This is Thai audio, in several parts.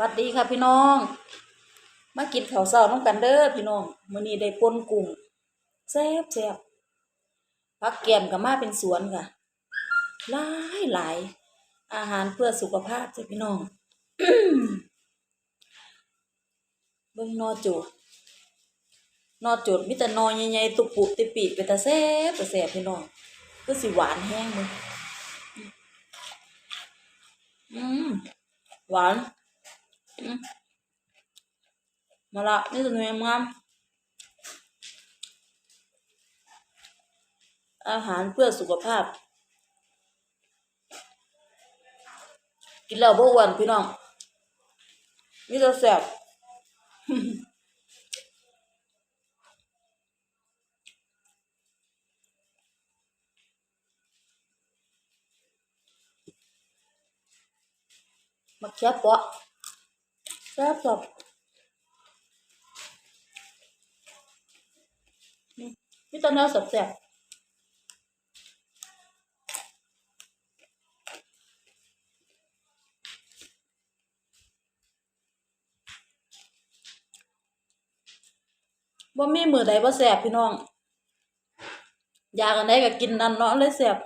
วัสดีค่ะพี่น้อง มากินข้าวเช้าน้องกันเด้อพี่น้องมื้อนี้ได้ปนกุ้งแซ่บแซ่บผักแกมก็มาเป็นสวนค่ะหลายหลายอาหารเพื่อสุขภาพจ้ะพี่น้องเบิ่งนอโจดนอโจดมีแต่นอใหญ่ๆตุปุติปิเป็นตาแซ่บตาแซ่บพี่น้องคือสิหวานแห้งเลยอืมหวาน มาละนี่ตัวน่วยงามอาหารเพื่อสุขภาพ กินแล้วบ่อ้วนพี่น้องนี่จะแซ่บมาเคียบปะ แซ่บสับนี่มีแตอนนี้สับแซ่บบ่ามีมือใดบ่าแซ่บพี่น้อง อยากอันใดก็กินนั่นเนาะเลยแซ่บ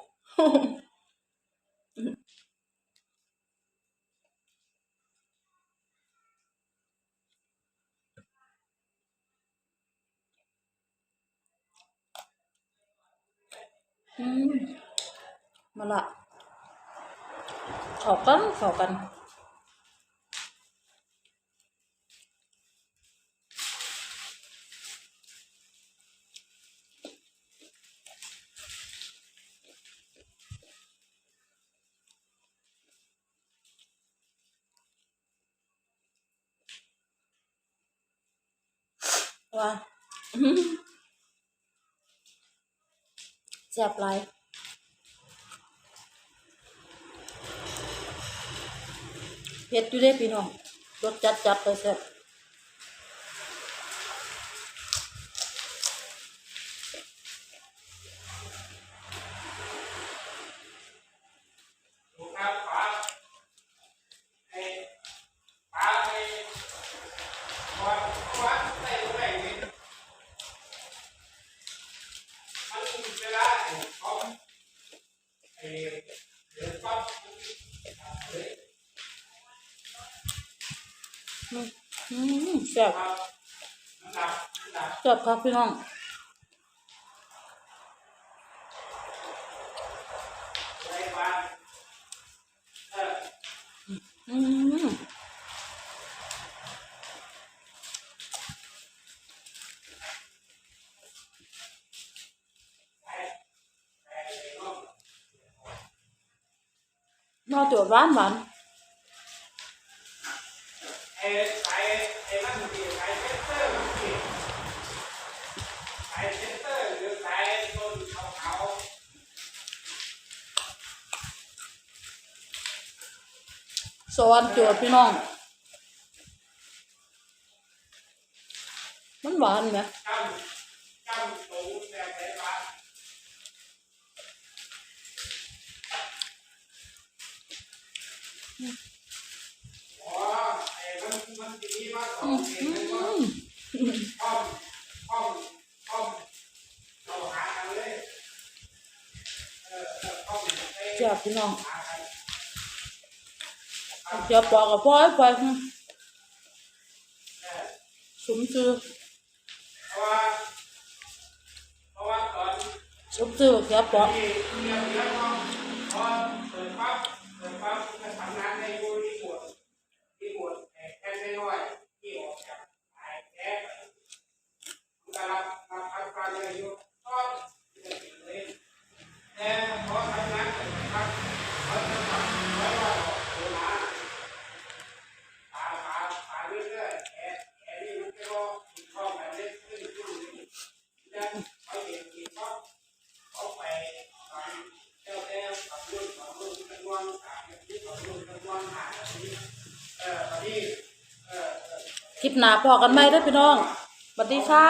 อืมมาละเข้ากันเข้ากันว่า แซ่บไรเผ็ดอยู่ได้พี่น้องรสจัดจัดเลยแซ่บครับป๋าไอ้ป๋าไอ้วัดวัดได้ตรงไหนนี่มันเวลาไอ้ ของไอ้เดือดปั๊บอืมแซ่บ ครับน้ำหนักน้ำหนักแซ่บครับพี่น้อง ไอ้บ้านเออ อืม นอกจากหวานหวานไอ้ไอ้ไอ้นั่นสิไอ้เซนเตอร์มันสิไอ้เซนตอร์หรือไอ้ต้นขาวรรค์จวดพี่น้อง มันหวานไหมจำจำตูแต่ ไหนบ้างอ๋อไอ้มันมันจะมีมาสองเสียงเลยว่าห้องห้องห้องเราหากันซ่บพี่น้องเจียวปอกับพ่อไปหึเออสมชื่อเพราะว่าเพราะว่าตอนสมชื่อเจียวปอ คลิปหน้าพอกันไหมเด้อพี่น้องสวัสดีค่ะ